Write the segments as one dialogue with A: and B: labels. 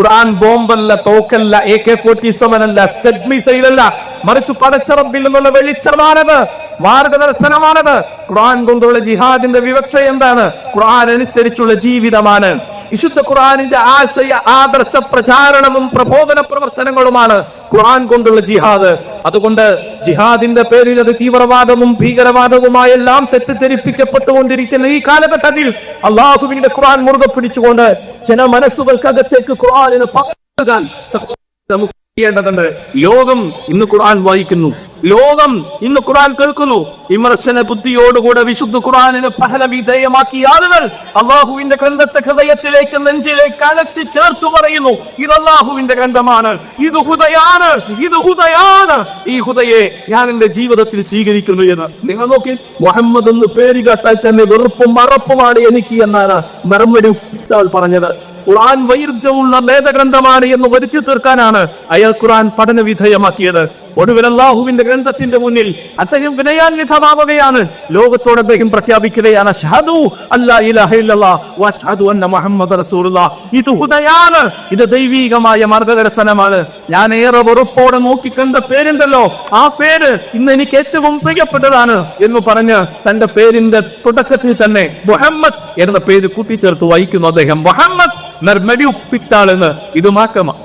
A: ഖുർആൻ ബോംബല്ല തോക്കല്ല A K forty seven അല്ല സ്റ്റെഡ് അല്ല മറിച്ച് പടച്ചറബിൽ നിന്നുള്ള വെളിച്ചമാണത് മാർഗദർശനമാണത്. ഖുർആൻ കൊണ്ടുള്ള ജിഹാദിന്റെ വിവക്ഷ എന്താണ്? ഖുർആൻ അനുസരിച്ചുള്ള ജീവിതമാണ്. വിശുദ്ധ ഖുർആാനിന്റെ ആശയ ആദർശ പ്രചാരണവും പ്രബോധന പ്രവർത്തനങ്ങളുമാണ് ഖുർആൻ കൊണ്ടുള്ള ജിഹാദ്. അതുകൊണ്ട് ജിഹാദിന്റെ പേരിൽ അത് തീവ്രവാദവും ഭീകരവാദവുമായെല്ലാം തെറ്റിദ്ധരിപ്പിക്കപ്പെട്ടുകൊണ്ടിരിക്കുന്ന ഈ കാലഘട്ടത്തിൽ അള്ളാഹുവിന്റെ ഖുർആൻ മുറുകെ പിടിച്ചുകൊണ്ട് ജന മനസ്സുകൾക്കകത്തേക്ക് ഖുർആാനിന് പകർത്താൻ ചെയ്യേണ്ടതുണ്ട്. ലോകം ഇന്ന് ഖുർആൻ വായിക്കുന്നു. ലോകം ഇന്ന് ഖുർആൻ കേൾക്കുന്നു. വിമർശന ബുദ്ധിയോടുകൂടെ വിശുദ്ധ ഖുർആനിന് പഹല വിധേയമാക്കി ആളുകൾ അള്ളാഹുവിന്റെ ഗ്രന്ഥത്തെ ഹൃദയത്തിലേക്ക് നെഞ്ചിലേക്ക് അലച്ച് ചേർത്തു പറയുന്നു. ഇത് അള്ളാഹുവിന്റെ ഗ്രന്ഥമാണ്. ഇത് ഹുദയാണ്. ഇത് ഹുദയാണ്. ഈ ഹുദയെ ഞാൻ എന്റെ ജീവിതത്തിൽ സ്വീകരിക്കുന്നു എന്ന്. നിങ്ങൾ നോക്കി മുഹമ്മദ് എന്ന് പേര് കേട്ടാൽ തന്നെ വെറുപ്പും മറപ്പുമാണ് എനിക്ക് എന്നാണ് മറുപടി പറഞ്ഞത്. ഖുർആൻ വൈരുദ്ധ്യമുള്ള വേദഗ്രന്ഥമാണ് എന്ന് വരുത്തി തീർക്കാനാണ് അയാൾ ഖുർആൻ പഠന വിധേയമാക്കിയത് ഒടുവിൽ അള്ളാഹുവിന്റെ ഗ്രന്ഥത്തിന്റെ മുന്നിൽ അദ്ദേഹം വിനയാന്വിധമാവുകയാണ് ലോകത്തോട് അദ്ദേഹം പ്രഖ്യാപിക്കുകയാണ് ഇത് ഹുദയാണ് ഇത് ദൈവീകമായ മാർഗദർശനമാണ്. ഞാൻ ഏറെ വെറുപ്പോടെ നോക്കിക്കണ്ട പേരുണ്ടല്ലോ. ആ പേര് ഇന്ന് എനിക്ക് ഏറ്റവും പ്രിയപ്പെട്ടതാണ് എന്ന് പറഞ്ഞ് തന്റെ പേരിന്റെ തുടക്കത്തിൽ തന്നെ മുഹമ്മദ് എന്ന പേര് കൂട്ടിച്ചേർത്ത് വായിക്കുന്നു അദ്ദേഹം. മുഹമ്മദ് നിർമ്മടി ഉപ്പിട്ടാൾ ഇത് മാറ്റമാണ്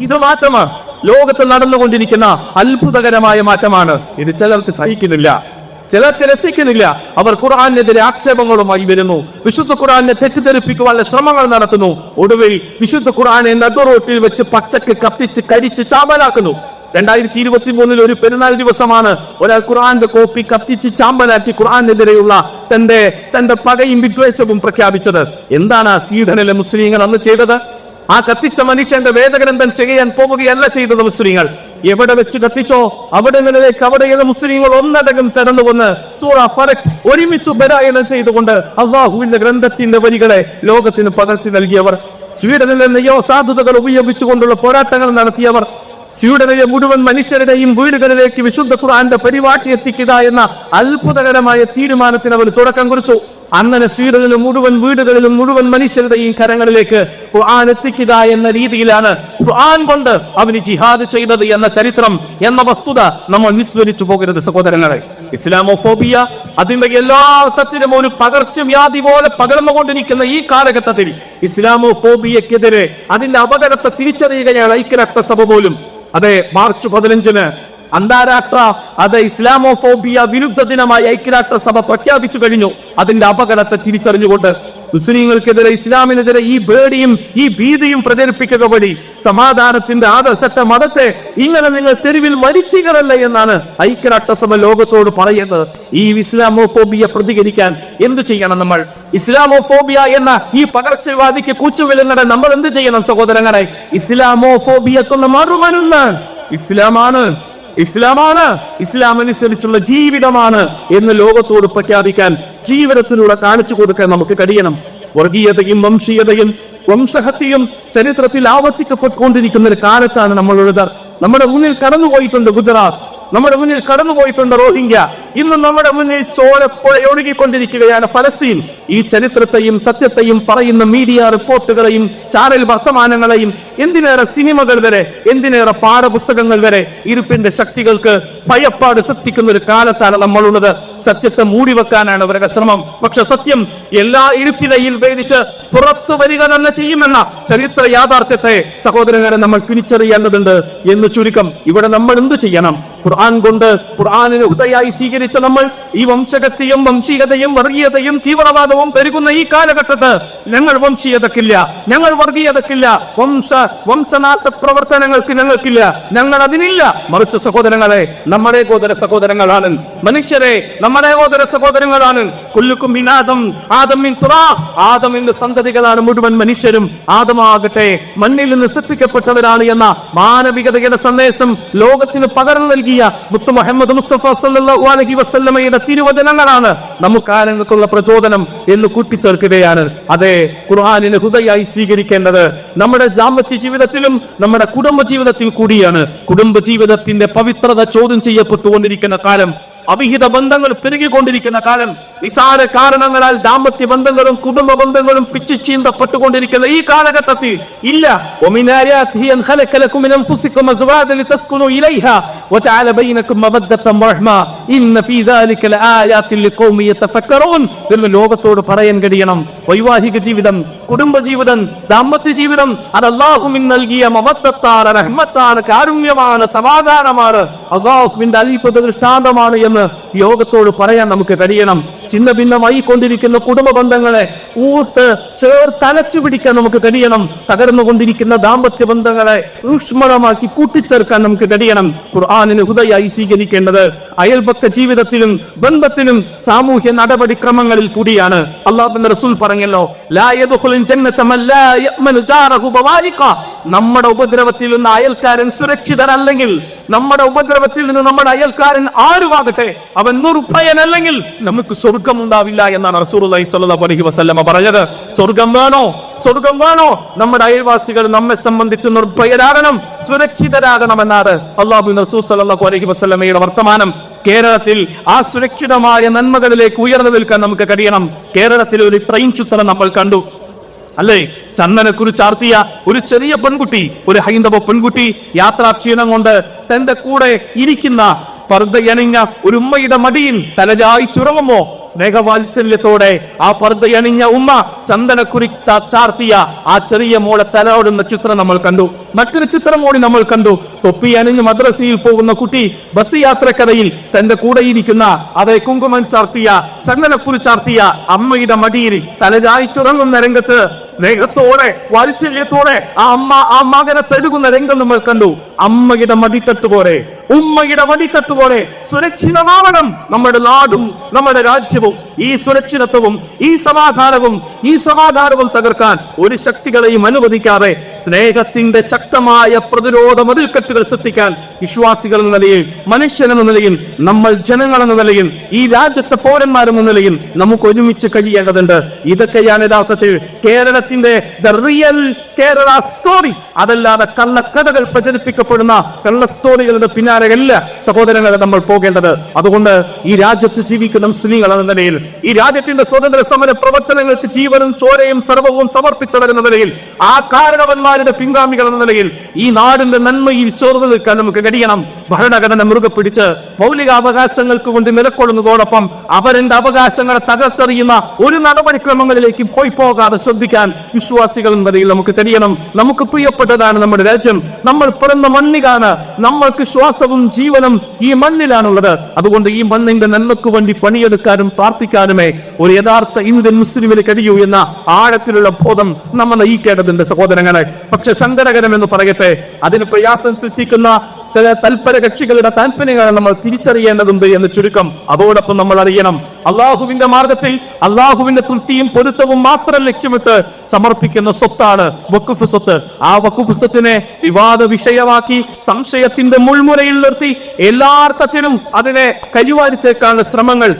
A: ഇത് മാറ്റമാണ് ലോകത്ത് നടന്നുകൊണ്ടിരിക്കുന്ന അത്ഭുതകരമായ മാറ്റമാണ്. ഇത് ചിലർക്ക് സഹിക്കുന്നില്ല ചിലർക്ക് രസിക്കുന്നില്ല. അവർ ഖുർആാനെതിരെ ആക്ഷേപങ്ങളുമായി വരുന്നു. വിശുദ്ധ ഖുർആാനെ തെറ്റിദ്ധരിപ്പിക്കുവാനുള്ള ശ്രമങ്ങൾ നടത്തുന്നു. ഒടുവിൽ വിശുദ്ധ ഖുർആാനെ നടുറോട്ടിൽ വെച്ച് പച്ചക്ക് കത്തിച്ച് കരിച്ച് ചാമ്പലാക്കുന്നു. രണ്ടായിരത്തി ഇരുപത്തി മൂന്നിൽ ഒരു പെരുന്നാൾ ദിവസമാണ്. ഒരാൾ ഖുർആന്റെ കോപ്പി കത്തിച്ച് ചാമ്പലാക്കി ഖുർആനെതിരെയുള്ള തന്റെ തന്റെ പകയും വിദ്വേഷവും പ്രഖ്യാപിച്ചത്. എന്താണ് സ്വീഡനിലെ മുസ്ലിങ്ങൾ അന്ന് ചെയ്തത്? ആ കത്തിച്ച മനുഷ്യന്റെ വേദഗ്രന്ഥം ചെയ്യാൻ പോവുകയല്ല ചെയ്തത് മുസ്ലിങ്ങൾ. എവിടെ വെച്ച് കത്തിച്ചോ അവിടെ അവിടങ്ങളിലേക്ക് അവിടെയുള്ള മുസ്ലിങ്ങൾ ഒന്നടങ്കം തിരന്നു വന്ന് സൂറ ഒരുമിച്ച് ബരായനം ചെയ്തുകൊണ്ട് അള്ളാഹുവിന്റെ ഗ്രന്ഥത്തിന്റെ വരികളെ ലോകത്തിന് പകർത്തി നൽകിയവർ. സ്വീഡനിലെ നെയ്യോ സാധുതകൾ ഉപയോഗിച്ചുകൊണ്ടുള്ള പോരാട്ടങ്ങൾ നടത്തിയവർ. സ്വീഡനിലെ മുഴുവൻ മനുഷ്യരുടെയും വീടുകളിലേക്ക് വിശുദ്ധ ഖുർആന്റെ പരിപാടി എത്തിക്കുക എന്ന അത്ഭുതകരമായ തീരുമാനത്തിന് അവർ തുടക്കം കുറിച്ചു. അങ്ങനെ സ്വീഡനിലെ മുഴുവൻ വീടുകളിലും മുഴുവൻ മനുഷ്യരുടെയും കരങ്ങളിലേക്ക് ഖുർആൻ എത്തിക്കുക എന്ന രീതിയിലാണ് ഖുർആൻ കൊണ്ട് അവന് ജിഹാദ് ചെയ്തത് എന്ന ചരിത്രം എന്ന വസ്തുത നമ്മൾ വിസ്മരിച്ചു പോകരുത് സഹോദരങ്ങളെ. ഇസ്ലാമോഫോബിയ അതിന്റെ എല്ലാ അർത്ഥത്തിലും ഒരു പകർച്ചവ്യാധി പോലെ പകർന്നുകൊണ്ടിരിക്കുന്ന ഈ കാലഘട്ടത്തിൽ ഇസ്ലാമോഫോബിയക്കെതിരെ അതിന്റെ അപകടത്തെ തിരിച്ചറിയുകയാണ് ഐക്യരക്തസഭ പോലും. അതെ മാർച്ച് പതിനഞ്ചിന് അന്താരാഷ്ട്ര അത് ഇസ്ലാമോഫോബിയ വിരുദ്ധ ദിനമായി ഐക്യരാഷ്ട്ര സഭ പ്രഖ്യാപിച്ചു കഴിഞ്ഞു. അതിന്റെ അപകടത്തെ തിരിച്ചറിഞ്ഞുകൊണ്ട് മുസ്ലിങ്ങൾക്കെതിരെ ഇസ്ലാമിനെതിരെ ഈ പേടിയും ഈ ഭീതിയും പ്രചരിപ്പിക്കുക വഴി സമാധാനത്തിന്റെ ആദർശത്തെ മതത്തെ ഇങ്ങനെ നിങ്ങൾ തെരുവിൽ മരിച്ചികളല്ല എന്നാണ് ഐക്യരാഷ്ട്രസഭ ലോകത്തോട് പറയുന്നത്. ഈ ഇസ്ലാമോഫോബിയ പ്രതികരിക്കാൻ എന്തു ചെയ്യണം നമ്മൾ? ഇസ്ലാമോഫോബിയ എന്ന ഈ പകർച്ചവാദിക്ക് കൂച്ചുവിലുന്നടെ നമ്മൾ എന്ത് ചെയ്യണം സഹോദരങ്ങളെ? ഇസ്ലാമോഫോബിയക്കുള്ള മറുമനൊന്ന് ഇസ്ലാമാണ് ഇസ്ലാമാണ്. ഇസ്ലാം അനുസരിച്ചുള്ള ജീവിതമാണ് എന്ന് ലോകത്തോട് പ്രഖ്യാപിക്കാൻ ജീവിതത്തിലൂടെ കാണിച്ചു കൊടുക്കാൻ നമുക്ക് കഴിയണം. വർഗീയതയും വംശീയതയും വംശഹത്യയും ചരിത്രത്തിൽ ആവർത്തിക്കപ്പെട്ടുകൊണ്ടിരിക്കുന്ന ഒരു കാലത്താണ് നമ്മളുള്ളത്. നമ്മുടെ മുന്നിൽ കടന്നുപോയിട്ടുണ്ട് ഗുജറാത്ത്. നമ്മുടെ മുന്നിൽ കടന്നുപോയിട്ടുണ്ട് റോഹിംഗ്യ. ഇന്ന് നമ്മുടെ മുന്നിൽ ചോരപ്പുഴ ഒഴുകിക്കൊണ്ടിരിക്കുകയാണ് ഫലസ്തീൻ. ഈ ചരിത്രത്തെയും സത്യത്തെയും പറയുന്ന മീഡിയ റിപ്പോർട്ടുകളെയും ചാനൽ വർത്തമാനങ്ങളെയും എന്തിനേറെ സിനിമകൾ വരെ എന്തിനേറെ പാഠപുസ്തകങ്ങൾ വരെ ഇരുപ്പിന്റെ ശക്തികൾക്ക് ഭയപ്പാട് സൃഷ്ടിക്കുന്ന ഒരു കാലത്താണ് നമ്മളുള്ളത്. സത്യത്തെ മൂടി വെക്കാനാണ് അവരുടെ ശ്രമം. പക്ഷെ സത്യം എല്ലാ ഇരുപ്പിനെയിൽ ഭേദിച്ച് പുറത്തു വരിക തന്നെ ചെയ്യുമെന്ന ചരിത്ര യാഥാർത്ഥ്യത്തെ സഹോദരങ്ങളെ നമ്മൾ തിരിച്ചറിയേണ്ടതുണ്ട് എന്ന് ചുരുക്കം ഇവിടെ നമ്മൾ എന്ത് ചെയ്യണം? ഖുർആൻ കൊണ്ട് ഖുർആാനിന് ഉദയായി സ്വീകരിച്ച നമ്മൾ ഈ വംശകത്തെയും വംശീയതയും വർഗീയതയും തീവ്രവാദവും പെരുകുന്ന ഈ കാലഘട്ടത്ത് ഞങ്ങൾ വംശീയതക്കില്ല ഞങ്ങൾ വർഗീയതക്കില്ല വംശ വംശനാശ പ്രവർത്തനങ്ങൾക്ക് ഞങ്ങൾക്കില്ല ഞങ്ങൾ അതിനില്ല. മറിച്ച് സഹോദരങ്ങളെ നമ്മുടെ ഗോദര സഹോദരങ്ങളാണ്. മനുഷ്യരെ നമ്മുടെ ഗോദര സഹോദരങ്ങളാണ്. കുല്ലുക്കും ആദം ആദമിന്റെ സന്തതികളാണ് മുഴുവൻ മനുഷ്യരും. ആദമാകട്ടെ മണ്ണിൽ നിന്ന് സൃഷ്ടിക്കപ്പെട്ടവരാണ് എന്ന മാനവികതയുടെ സന്ദേശം ലോകത്തിന് പകർന്നു നൽകിയ മുത്തു മുഹമ്മദ് മുസ്തഫ സല്ലല്ലാഹു അലൈഹി വസല്ലമയുടെ തിരുവചനങ്ങളാണ്. നമുക്കാരങ്ങൾക്കുള്ള പ്രചോദനം എന്ന് കൂട്ടിച്ചേർക്കുകയാണ്. അതെ ഖുർആാനിന് ഹൃദയായി സ്വീകരിക്കേണ്ടത് നമ്മുടെ ജാമത്തി ജീവിതത്തിലും നമ്മുടെ കുടുംബ ജീവിതത്തിൽ കൂടിയാണ്. കുടുംബ ജീവിതത്തിന്റെ പവിത്രത ചോദ്യം ചെയ്യപ്പെട്ടുകൊണ്ടിരിക്കുന്ന കാലം അവിഹിത ബന്ധങ്ങൾ പെരുകിക്കൊണ്ടിരിക്കുന്ന കാലം നിസാര കാരണങ്ങളാൽ ദാമ്പത്യ ബന്ധങ്ങളും കുടുംബ ബന്ധങ്ങളും പിച്ചുചീന്തപ്പെട്ടുകൊണ്ടിരിക്കുന്ന ഈ കാലഘട്ടത്തിൽ ഇല്ല. ലോകത്തോട് പറയാൻ കഴിയണം. വൈവാഹിക ജീവിതം കുടുംബ ജീവിതം ദാമ്പത്യ ജീവിതം അത് അള്ളാഹുമിൻ നൽകിയ മമത്തത്താണ് കാരുണ്യമാണ് സമാധാനമാണ്. അള്ളാഹുവിന്റെ അത്ഭുത ദൃഷ്ടാന്തമാണ് എന്ന് ലോകത്തോട് പറയാൻ നമുക്ക് കഴിയണം. ചിന്ന ഭിന്നമായി കൊണ്ടിരിക്കുന്ന കുടുംബ ബന്ധങ്ങളെ ഊർത്ത് ചേർത്തലച്ചു പിടിക്കാൻ നമുക്ക് കഴിയണം. തകർന്നുകൊണ്ടിരിക്കുന്ന ദാമ്പത്യ ബന്ധങ്ങളെ ഊഷ്മളമാക്കി കൂട്ടിച്ചേർക്കാൻ നമുക്ക് കഴിയണം. ഖുർആാനിന് ഹുദയായി സ്വീകരിക്കേണ്ടത് അയൽപക്ക ജീവിതത്തിലും ബന്ധത്തിലും സാമൂഹ്യ നടപടിക്രമങ്ങളിൽ കൂടിയാണ്. അള്ളാഹുബിന്റെ റസൂൽ പറഞ്ഞല്ലോ നമ്മുടെ ഉപദ്രവത്തിൽ നിന്ന് അയൽക്കാരൻ സുരക്ഷിതരല്ലെങ്കിൽ നമ്മുടെ ഉപദ്രവത്തിൽ നിന്ന് നമ്മുടെ അയൽക്കാരൻ ആരുമാകട്ടെ അവൻ നിർഭയനല്ലെങ്കിൽ നമുക്ക് സ്വർഗം ഉണ്ടാവില്ല എന്നാണ് സ്വല്ലല്ലാഹു അലൈഹി വസല്ലമ പറഞ്ഞത്. സ്വർഗം വേണോ? സ്വർഗം വേണോ? നമ്മുടെ അയൽവാസികൾ നമ്മെ സംബന്ധിച്ച് നിർഭയരാകണം സുരക്ഷിതരാകണം എന്നാണ് അള്ളാഹു റസൂൽ സല്ലല്ലാഹു അലൈഹി വസല്ലമയുടെ വർത്തമാനം. കേരളത്തിൽ ആ സുരക്ഷിതമായ നന്മകളിലേക്ക് ഉയർന്നു നിൽക്കാൻ നമുക്ക് കഴിയണം. കേരളത്തിൽ ഒരു ട്രെയിൻ ചിത്രം നമ്മൾ കണ്ടു. അല്ലേ? ചന്ദനെ ചാർത്തിയ ഒരു ചെറിയ പെൺകുട്ടി ഒരു ഹൈന്ദവ പെൺകുട്ടി യാത്രാക്ഷീണം കൊണ്ട് തന്റെ കൂടെ ഇരിക്കുന്ന പർദ്ദയണിഞ്ഞ ഒരു ഉമ്മയുടെ മടിയിൽ തലചായി ചുറങ്ങുമോ സ്നേഹവാത്സല്യത്തോടെ ആ പർദ്ദയണിഞ്ഞ ഉമ്മ ചന്ദനക്കുറി ചാർത്തിയ ആ ചെറിയ മോളെ തലോടുന്ന ചിത്രം നമ്മൾ കണ്ടു. മറ്റൊരു ചിത്രം കൂടി നമ്മൾ കണ്ടു. തൊപ്പി അണിഞ്ഞ് മദ്രസയിൽ പോകുന്ന കുട്ടി ബസ് യാത്രക്കഥയിൽ തന്റെ കൂടെ ഇരിക്കുന്ന അതേ കുങ്കുമം ചാർത്തിയ ചന്ദനക്കുറി ചാർത്തിയ അമ്മയുടെ മടിയിൽ തലചായി ചുറങ്ങുന്ന രംഗത്ത് സ്നേഹത്തോടെ വാത്സല്യത്തോടെ ആ അമ്മ ആ മകനെ തഴുകുന്ന രംഗം നമ്മൾ കണ്ടു. അമ്മയുടെ മടിത്തട്ട് പോലെ ഉമ്മയുടെ മടിത്തട്ട് പോലെ സുരക്ഷിതമാവണം നമ്മുടെ നാടും നമ്മുടെ രാജ്യവും ഈ സുരക്ഷിതത്വവും ഈ സമാധാനവും ഈ സമാധാനവും തകർക്കാൻ ഒരു ശക്തികളെയും അനുവദിക്കാതെ സ്നേഹത്തിന്റെ ശക്തമായ പ്രതിരോധ മതിൽക്കെട്ടുകൾ സൃഷ്ടിക്കാൻ വിശ്വാസികൾ എന്ന നിലയിൽ മനുഷ്യൻ എന്ന നിലയിൽ നമ്മൾ ജനങ്ങൾ എന്ന നിലയിൽ ഈ രാജ്യത്തെ പൗരന്മാരെന്ന നിലയിൽ നമുക്ക് ഒരുമിച്ച് കഴിയേണ്ടതുണ്ട്. ഇതൊക്കെയാണ് യഥാർത്ഥത്തിൽ കേരളത്തിന്റെ ദ റിയൽ കേരള സ്റ്റോറി അതല്ലാതെ കള്ളക്കഥകൾ പ്രചരിപ്പിക്കപ്പെടുന്ന കള്ള സ്റ്റോറികളുടെ പിന്നാലെയല്ല സഹോദരങ്ങളെ നമ്മൾ പോകേണ്ടത്. അതുകൊണ്ട് ഈ രാജ്യത്ത് ജീവിക്കുന്ന മുസ്ലിങ്ങൾ എന്ന നിലയിൽ ഈ രാജ്യത്തിന്റെ സ്വതന്ത്ര സമര പ്രവർത്തനങ്ങൾക്ക് ജീവനും ചോരയും സർവവും സമർപ്പിച്ചവർ എന്ന നിലയിൽ ആ കാരണവന്മാരുടെ പിൻഗാമികൾ എന്ന നിലയിൽ ഈ നാടിന്റെ നന്മയിൽ ചോർന്നു നിൽക്കാൻ നമുക്ക് കഴിയണം. ഭരണഘടന മുറുകെ പിടിച്ച് മൗലിക അവകാശങ്ങൾക്ക് കൊണ്ട് നിലക്കൊള്ളുന്നതോടൊപ്പം അവരുടെ അവകാശങ്ങളെ തകർത്തെറിയുന്ന ഒരു നടപടിക്രമങ്ങളിലേക്ക് പോയി പോകാതെ ശ്രദ്ധിക്കാൻ വിശ്വാസികൾ എന്ന നിലയിൽ നമുക്ക് തെളിയണം. നമുക്ക് പ്രിയപ്പെട്ടതാണ് നമ്മുടെ രാജ്യം. നമ്മൾ പിറന്ന മണ്ണിലാണ്. നമ്മൾക്ക് ശ്വാസവും ജീവനും ഈ മണ്ണിലാണുള്ളത്. അതുകൊണ്ട് ഈ മണ്ണിന്റെ നന്മക്ക് വേണ്ടി പണിയെടുക്കാനും പ്രാർത്ഥിക്കാനുമേ ഒരു യഥാർത്ഥ ഇന്ത്യൻ മുസ്ലിമിന് കഴിയൂ എന്ന ആഴത്തിലുള്ള ബോധം നമ്മൾ നയിക്കേണ്ടതുണ്ട് സഹോദരങ്ങളെ. പക്ഷെ സങ്കടകരം എന്ന് പറയട്ടെ അതിന് പ്രയാസം സൃഷ്ടിക്കുന്ന ചില തൽപര കക്ഷികളുടെ താല്പര്യങ്ങൾ നമ്മൾ തിരിച്ചറിയേണ്ടതുണ്ട് എന്ന് ചുരുക്കം അതോടൊപ്പം നമ്മൾ അറിയണം. അള്ളാഹുവിന്റെ മാർഗത്തിൽ അള്ളാഹുവിന്റെ തൃപ്തിയും പൊരുത്തവും മാത്രം ലക്ഷ്യമിട്ട് സമർപ്പിക്കുന്ന സ്വത്താണ് വക്കുഫ് സ്വത്ത്. ആ വക്കുഫ് സ്വത്തിനെ വിവാദ വിഷയമാക്കി സംശയത്തിന്റെ മുൾമുരയിൽ നിർത്തി എല്ലാ അർത്ഥത്തിലും അതിനെ കരിവാരിത്തേക്കാനുള്ള ശ്രമങ്ങൾ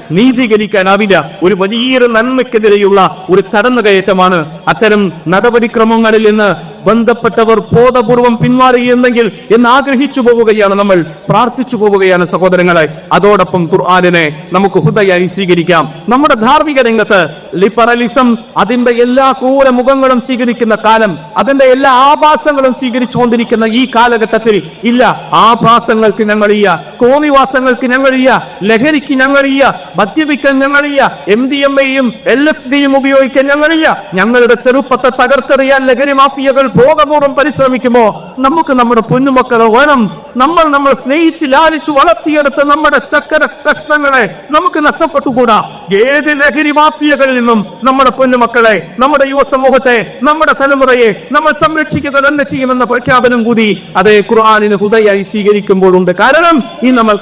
A: നീതീകരിക്കാനാവില്ല ഒരു വലിയൊരു നന്മയ്ക്കെതിരെയുള്ള ഒരു കടന്നുകയറ്റമാണ് അത്തരം നടപടിക്രമങ്ങളിൽ നിന്ന് ബന്ധപ്പെട്ടവർ ബോധപൂർവം പിന്മാറുകയെന്നെങ്കിൽ എന്ന് ആഗ്രഹിച്ചു പോവുകയാണ് നമ്മൾ പ്രാർത്ഥിച്ചു പോവുകയാണ് സഹോദരങ്ങളെ. അതോടൊപ്പം ഖുർആാനിനെ നമുക്ക് ഹൃദയായി സ്വീകരിക്കാം. നമ്മുടെ ധാർമ്മിക രംഗത്ത് ലിബറലിസം അതിന്റെ എല്ലാ ക്രൂര മുഖങ്ങളും സ്വീകരിക്കുന്ന കാലം അതിന്റെ എല്ലാ ആഭാസങ്ങളും സ്വീകരിച്ചുകൊണ്ടിരിക്കുന്ന ഈ കാലഘട്ടത്തിൽ ഇല്ല. ആഭാസങ്ങൾക്ക് ഞങ്ങളില്ല ഞങ്ങൾ ഞങ്ങളില്ല ലഹരിക്ക് ഞങ്ങളില്ല മദ്യപിക്കാൻ ഞങ്ങളില്ല എം ഡി എം എയും എൽ എസ് ഡിയും ഉപയോഗിക്കാൻ ഞങ്ങളില്ല. ഞങ്ങളുടെ ചെറുപ്പത്തെ തകർത്തെറിയാൻ ലഹരി മാഫിയകൾ ബോധപൂർവം പരിശ്രമിക്കുമോ? നമുക്ക് നമ്മുടെ പൊന്നുമക്കളെ വേണം നമ്മൾ നമ്മൾ സ്നേഹിച്ച് ലാലിച്ച് വളർത്തിയെടുത്ത നമ്മുടെ ചക്കര കഷ്ണങ്ങളെ നമുക്ക് നഷ്ടപ്പെട്ടുകൂടാ. ഏത് ലഹരി മാഫിയകളിൽ നിന്നും നമ്മുടെ പൊന്നുമക്കളെ നമ്മുടെ യുവ സമൂഹത്തെ നമ്മുടെ തലമുറയെ നമ്മൾ സംരക്ഷിക്കുക തന്നെ ചെയ്യുമെന്ന പ്രഖ്യാപനം കൂടി അതേ ഖുർആാനിന് ഹുദയായി സ്വീകരിക്കുമ്പോഴുണ്ട്. കാരണം ഈ നമ്മൾ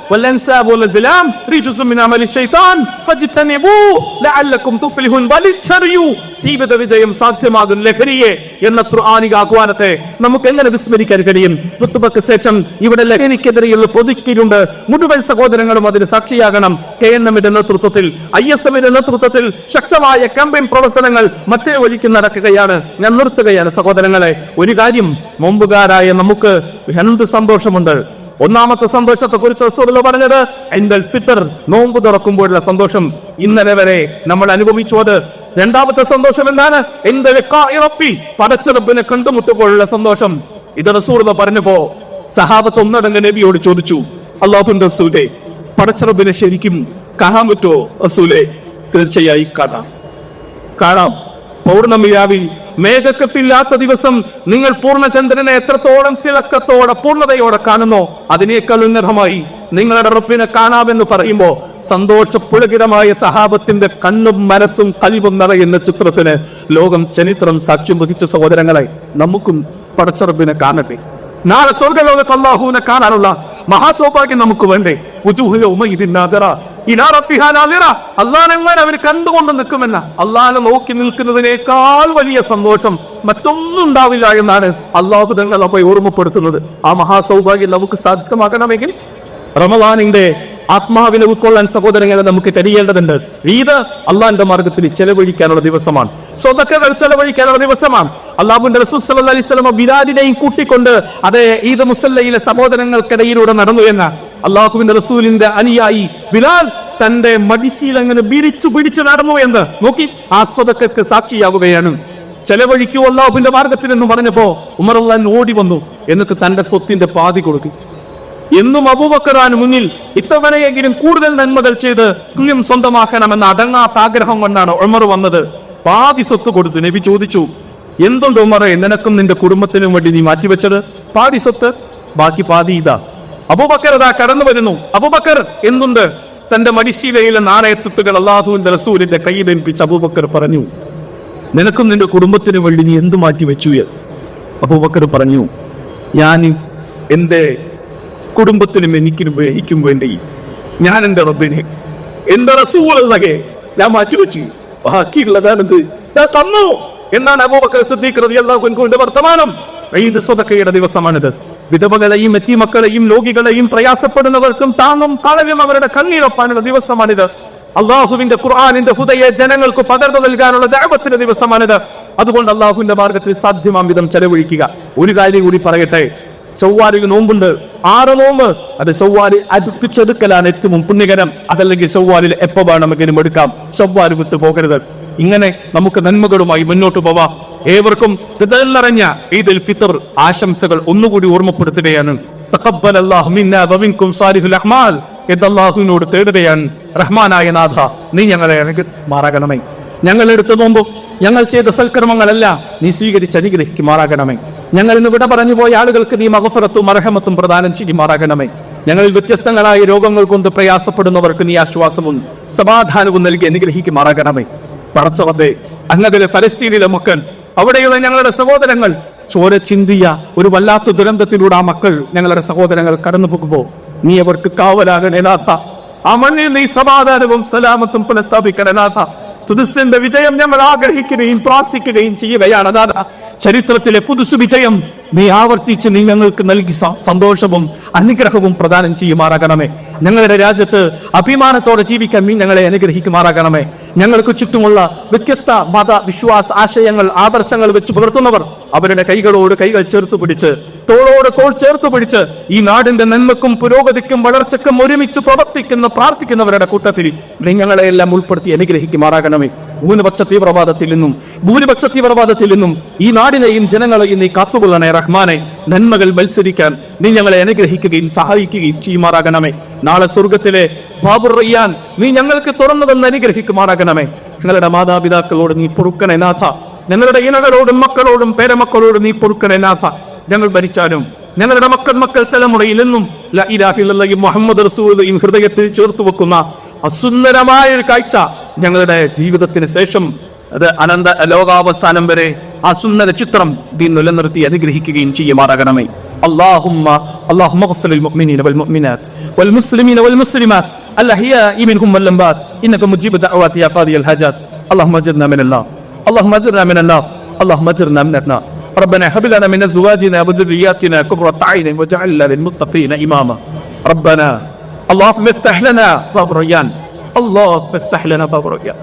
A: ഖംറു വൽ മൈസറു വൽ അസ്ലാം വൽ അസ്ലാം والأنساب والأزلام رجس من عمل الشيطان فاجتنبوه لعلكم تفلحون വലിച്ചെറിയൂ ജീവിത വിജയം സാധ്യമാകും ലഹരിയെ എന്ന ഖുർആാനിക ആഹ്വാനത്തെ നമുക്ക് എങ്ങനെ വിസ്മരിക്കാൻ കഴിയും ഋത്തുബക്ക് ശേഷം ഇവിടെ ലഹരിക്കെതിരെയുള്ള പൊതുക്കിലുണ്ട് മുഴുവൻ സഹോദരങ്ങളും അതിന് സാക്ഷിയാകണം കെ എൻ എമ്മിന്റെ നേതൃത്വത്തിൽ ഐ എസ് എമ്മിന്റെ നേതൃത്വത്തിൽ ശക്തമായ ക്യാമ്പയിൻ പ്രവർത്തനങ്ങൾ മറ്റേ വഴിക്ക് നടക്കുകയാണ് ഞാൻ നിർത്തുകയാണ് സഹോദരങ്ങളെ ഒരു കാര്യം മുമ്പുകാരായ നമുക്ക് എന്ത് സന്തോഷമുണ്ട് ഒന്നാമത്തെ സന്തോഷത്തെ കുറിച്ച് റസൂലുള്ള പറഞ്ഞത് എന്തൽ ഫിത്തർ നോമ്പ് തുറക്കുമ്പോഴുള്ള സന്തോഷം. ഇന്നലെ വരെ നമ്മൾ അനുഭവിച്ചു അത് രണ്ടാമത്തെ സന്തോഷം എന്താണ്? റബ്ബി ഇറപ്പി പടച്ചെറുപ്പിനെ കണ്ടുമുട്ടുമ്പോഴുള്ള സന്തോഷം. ഇത് റസൂലുള്ള പറഞ്ഞപ്പോ സഹാബത്ത് ഒന്നടങ്ങ് നബിയോട് ചോദിച്ചു അള്ളാഹുൻ റസൂലെ പടച്ചെറുപ്പിനെ ശരിക്കും കാണാൻ പറ്റുമോ? റസൂലെ തീർച്ചയായി കാണാം. കാണാം. പൗർണമി രാവിൽ മേഘക്കെട്ടില്ലാത്ത ദിവസം നിങ്ങൾ പൂർണചന്ദ്രനെ എത്രത്തോളം തിളക്കത്തോടെ പൂർണതയോടെ കാണുന്നോ അതിനേക്കാൾ ഉന്നതമായി നിങ്ങളുടെ റബ്ബിനെ കാണാമെന്ന് പറയുമ്പോ സന്തോഷപുളകിതമായ സഹാബത്തിന്റെ കണ്ണും മനസ്സും കലിവും നിറയുന്ന ചിത്രത്തിന് ലോകം ചരിത്രം സാക്ഷ്യം വഹിച്ച സഹോദരങ്ങളെ നമുക്കും പടച്ചറബിനെ കാണട്ടെ. നാളെ സ്വർഗലോകത്ത് അള്ളാഹുവിനെ കാണാനുള്ള മഹാസൗഭാഗ്യം നമുക്ക് വേണ്ടേ? അവന് കണ്ടുകൊണ്ട് നിൽക്കുമെന്ന. അള്ളാഹനെ നോക്കി നിൽക്കുന്നതിനേക്കാൾ വലിയ സന്തോഷം മറ്റൊന്നും ഉണ്ടാവില്ല എന്നാണ് അള്ളാഹു തങ്ങൾ നമ്മെ ഓർമ്മപ്പെടുത്തുന്നത്. ആ മഹാസൗഭാഗ്യം നമുക്ക് സാധ്യമാക്കണമെങ്കിൽ റമദാനിന്റെ ആത്മാവിനെ ഉൾക്കൊള്ളാൻ സഹോദരങ്ങളെ നമുക്ക് കഴിയേണ്ടതുണ്ട് ഈദ് അള്ളാഹിന്റെ മാർഗത്തിൽ ചെലവഴിക്കാനുള്ള ദിവസമാണ്. സ്വതക്കകൾ ചെലവഴിക്കാനുള്ള ദിവസമാണ്. അള്ളാഹുന്റെ റസൂൽ സല്ലാ അലൈഹി വസല്ലം ബിലാലിനെയും കൂട്ടിക്കൊണ്ട് അതേ ഈദ് മുസല്ലയിലെ സഹോദരങ്ങൾക്കിടയിലൂടെ നടന്നു എന്ന അള്ളാഹുവിന്റെ റസൂലിന്റെ അനുയായി ബിലാൽ തന്റെ മടിശീൽ അങ്ങനെ ബിരിച്ചു പിടിച്ചു നടന്നു എന്ന് നോക്കി ആ സ്വതക്കൾക്ക് സാക്ഷിയാവുകയാണ് ചെലവഴിക്കൂ അള്ളാഹുവിന്റെ മാർഗത്തിൽ എന്ന് പറഞ്ഞപ്പോ ഉമർ ഓടി വന്നു. എന്നിട്ട് തന്റെ സ്വത്തിന്റെ പാതി കൊടുക്കും. എന്നും അബൂബക്കറാന് മുന്നിൽ ഇത്തവണയെങ്കിലും കൂടുതൽ നന്മകൾ ചെയ്ത് പുണ്യം സ്വന്തമാക്കണമെന്ന അടങ്ങാത്ത ആഗ്രഹം കൊണ്ടാണ് ഉമർ വന്നത്. പാതി സ്വത്ത് കൊടുത്തു. നബി ചോദിച്ചു എന്തുണ്ട് ഉമറെ? നിനക്കും നിന്റെ കുടുംബത്തിനും വേണ്ടി നീ മാറ്റിവെച്ചത്? പാതി സ്വത്ത്? ബാക്കി പാതി ഇതാ. അബൂബക്കർ അതാ കടന്നു വരുന്നു. അബൂബക്കർ എന്തുണ്ട്? തന്റെ മടിശീലയിലെ നാണയത്തുട്ടുകൾ അള്ളാഹുവിന്റെ റസൂലിന്റെ കയ്യിലേൽപ്പിച്ച് അബൂബക്കർ പറഞ്ഞു നിനക്കും നിന്റെ കുടുംബത്തിന് വേണ്ടി നീ എന്തു മാറ്റി വെച്ചു അബൂബക്കർ പറഞ്ഞു ഞാൻ എന്റെ കുടുംബത്തിനും എനിക്കും എനിക്കും വേണ്ടി ഞാൻ എന്റെ റബ്ബിനെ എന്റെ റസൂലകെ ഞാൻ മാറ്റിവെച്ചു ബാക്കിയുള്ളതാണിത്. ഞാൻ തന്നു. എന്നാണ് അബൂബക്കർ സിദ്ദീഖ് റളിയല്ലാഹു അൻഹുവിന്റെ വർത്തമാനം. ഈദ് സ്വതക്കയുടെ ദിവസമാണിത്. വിധവകളെയും എത്തിമക്കളെയും രോഗികളെയും പ്രയാസപ്പെടുന്നവർക്കും താങ്ങും തളവും അവരുടെ കണ്ണീരൊപ്പാനുള്ള ദിവസമാണിത്. അള്ളാഹുവിന്റെ ഖുർആാനിന്റെ ഹുദയെ ജനങ്ങൾക്ക് പകർന്നു നൽകാനുള്ള ദൈവത്തിന്റെ ദിവസമാണിത്. അതുകൊണ്ട് അള്ളാഹുവിന്റെ മാർഗത്തിൽ സാധ്യമാം വിധം ചെലവഴിക്കുക. ഒരു കാര്യം കൂടി പറയട്ടെ. ചൊവ്വാലിക്ക് നോമ്പുണ്ട്. ആറ് നോമ്പ്. അത് ചൊവ്വാലി അടുപ്പിച്ചെടുക്കലാണ് ഏറ്റവും പുണ്യകരം. അതല്ലെങ്കിൽ ചൊവ്വാലിൽ എപ്പോ വേണമെങ്കിലും എടുക്കാം. ചൊവ്വാൽ വിട്ടു പോകരുത്. ഇങ്ങനെ നമുക്ക് നന്മകളുമായി മുന്നോട്ട് പോവാം. ഏവർക്കും ഈ ഈദുൽ ഫിത്തർ ആശംസകൾ ഒന്നുകൂടി ഓർമ്മപ്പെടുത്തുകയാണ്. തഖബ്ബൽ അല്ലാഹു മിന്നാ വമിൻകും സാലിഹുൽ അഹ്മാൽ എന്ന് അള്ളാഹുവിനോട് തേടുകയാണ്. റഹ്മാനായ നാഥ നീ ഞങ്ങളെ മാറാകണമേ. ഞങ്ങൾ എടുത്തു നോമ്പും ഞങ്ങൾ ചെയ്ത സൽക്കർമ്മങ്ങളല്ല നീ സ്വീകരിച്ച് അനുഗ്രഹിക്കുമാറാകണമേ ഞങ്ങൾ ഇന്ന് വിട പറഞ്ഞു പോയ ആളുകൾക്ക് നീ മകഫറത്തും അർഹമത്തും പ്രദാനം ചെയ്യുമാറാകണമേ ഞങ്ങളിൽ വ്യത്യസ്തങ്ങളായ രോഗങ്ങൾ കൊണ്ട് പ്രയാസപ്പെടുന്നവർക്ക് നീ ആശ്വാസവും സമാധാനവും നൽകി അനുഗ്രഹിക്കുമാറാകണമേ പറച്ചവത്തെ. അങ്ങതിലെ ഫലസ്തീനിലെ മക്കൾ. അവിടെയുള്ള ഞങ്ങളുടെ സഹോദരങ്ങൾ. ചോര ചിന്തിയ ഒരു വല്ലാത്ത ദുരന്തത്തിലൂടെ ആ മക്കൾ ഞങ്ങളുടെ സഹോദരങ്ങൾ കടന്നു പോകുമ്പോ നീ അവർക്ക് കാവലാകണേനാഥ ആ മണ്ണിൽ നീ സമാധാനവും സലാമത്തും പുനഃസ്ഥാപിക്കണേ നാഥ. തുദുസിന്റെ വിജയം ഞങ്ങൾ ആഗ്രഹിക്കുകയും പ്രാർത്ഥിക്കുകയും ചെയ്യുകയാണ് അതാണ് ചരിത്രത്തിലെ പുതുസു വിജയം നീ ആവർത്തിച്ച് നീ ഞങ്ങൾക്ക് നൽകി സന്തോഷവും അനുഗ്രഹവും പ്രദാനം ചെയ്യുമാറാകണമേ. ഞങ്ങളുടെ രാജ്യത്ത് അഭിമാനത്തോടെ ജീവിക്കാൻ നീ ഞങ്ങളെ അനുഗ്രഹിക്കുമാറാകണമേ. ഞങ്ങൾക്ക് ചുറ്റുമുള്ള വ്യത്യസ്ത മത വിശ്വാസ ആശയങ്ങൾ ആദർശങ്ങൾ വെച്ച് പുലർത്തുന്നവർ അവരുടെ കൈകളോട് കൈകൾ ചേർത്ത് പിടിച്ച് തോളോട് കോൾ ചേർത്ത് പിടിച്ച് ഈ നാടിന്റെ നന്മക്കും പുരോഗതിക്കും വളർച്ചക്കും ഒരുമിച്ച് പ്രവർത്തിക്കുന്ന പ്രാർത്ഥിക്കുന്നവരുടെ കൂട്ടത്തിൽ നിങ്ങളെയെല്ലാം ഉൾപ്പെടുത്തി അനുഗ്രഹിക്കുമാറാകണമേ. ഭൂരിപക്ഷ തീവ്രവാദത്തിൽ നിന്നും ഭൂരിപക്ഷ തീവ്രവാദത്തിൽ നിന്നും ഈ നാടിനെയും ജനങ്ങളെയും നീ കാത്തുകൊള്ളണേ റഹ്മാനെ. നന്മകൾ മത്സരിക്കാൻ നീ ഞങ്ങളെ അനുഗ്രഹിക്കുകയും സഹായിക്കുകയും ചെയ്യുമാറാകണമേ. നാളെ സ്വർഗത്തിലെ ബാബുർ റയ്യാൻ നീ ഞങ്ങൾക്ക് തുറന്നു തന്ന് അനുഗ്രഹിക്കുമാറാകണമേ. ഞങ്ങളുടെ മാതാപിതാക്കളോട് നീ പൊറുക്കണേ നാഥ. ഞങ്ങളുടെ ഇണകളോടും മക്കളോടും പേരമക്കളോടും നീ പൊറുക്കണേ നാഥ. ഞങ്ങൾ ഭരിച്ചാലും ഞങ്ങളുടെ മക്കൾ മക്കൾ തലമുറയിൽ നിന്നും മുഹമ്മദ് റസൂലും ഹൃദയത്തിൽ ചേർത്ത് വെക്കുന്ന അസുന്ദരമായ ഒരു കാഴ്ച ഞങ്ങളുടെ ജീവിതത്തിന് ശേഷം അത് അനന്ത ലോകാവസാനം വരെ ആ സുന്ദര ചിത്രം ദീ നിലനിർത്തി അനുഗ്രഹിക്കുകയും ചെയ്യുമാറാകണമേ اللهم اللهم اغفر للمؤمنين والمؤمنات والمسلمين والمسلمات الأحياء منهم والأموات إنك مجيب دعوات يا قاضي الحاجات اللهم اجرنا من النار اللهم اجرنا من النار اللهم اجرنا من النار ربنا هب لنا من ازواجنا وذرياتنا قرة عين واجعلنا للمتقين اماما ربنا اللهم افتح لنا باب ريان اللهم افتح لنا باب ريان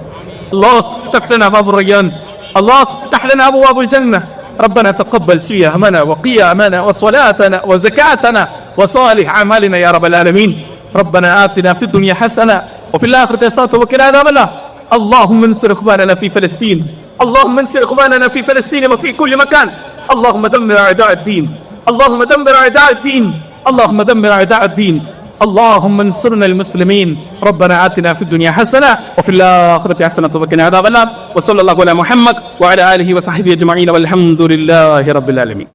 A: اللهم افتح لنا باب ريان اللهم افتح لنا أبواب الجنة. ربنا تقبل صيامنا وقيامنا وصلاتنا وزكاتنا وصالح أعمالنا يا رب العالمين. ربنا آتنا في الدنيا حسنة وفي الآخرة حسنة وقنا عذاب اللهم انصر إخواننا في فلسطين. اللهم انصر إخواننا في فلسطين وفي كل مكان. اللهم دمر أعداء الدين. اللهم دمر أعداء الدين. اللهم دمر أعداء الدين. اللهم انصرنا المسلمين. ربنا آتنا في الدنيا حسنة وفي الآخرة حسنة وقنا عذاب النار. وصلى الله على محمد وعلى آله وصحبه أجمعين والحمد لله رب العالمين.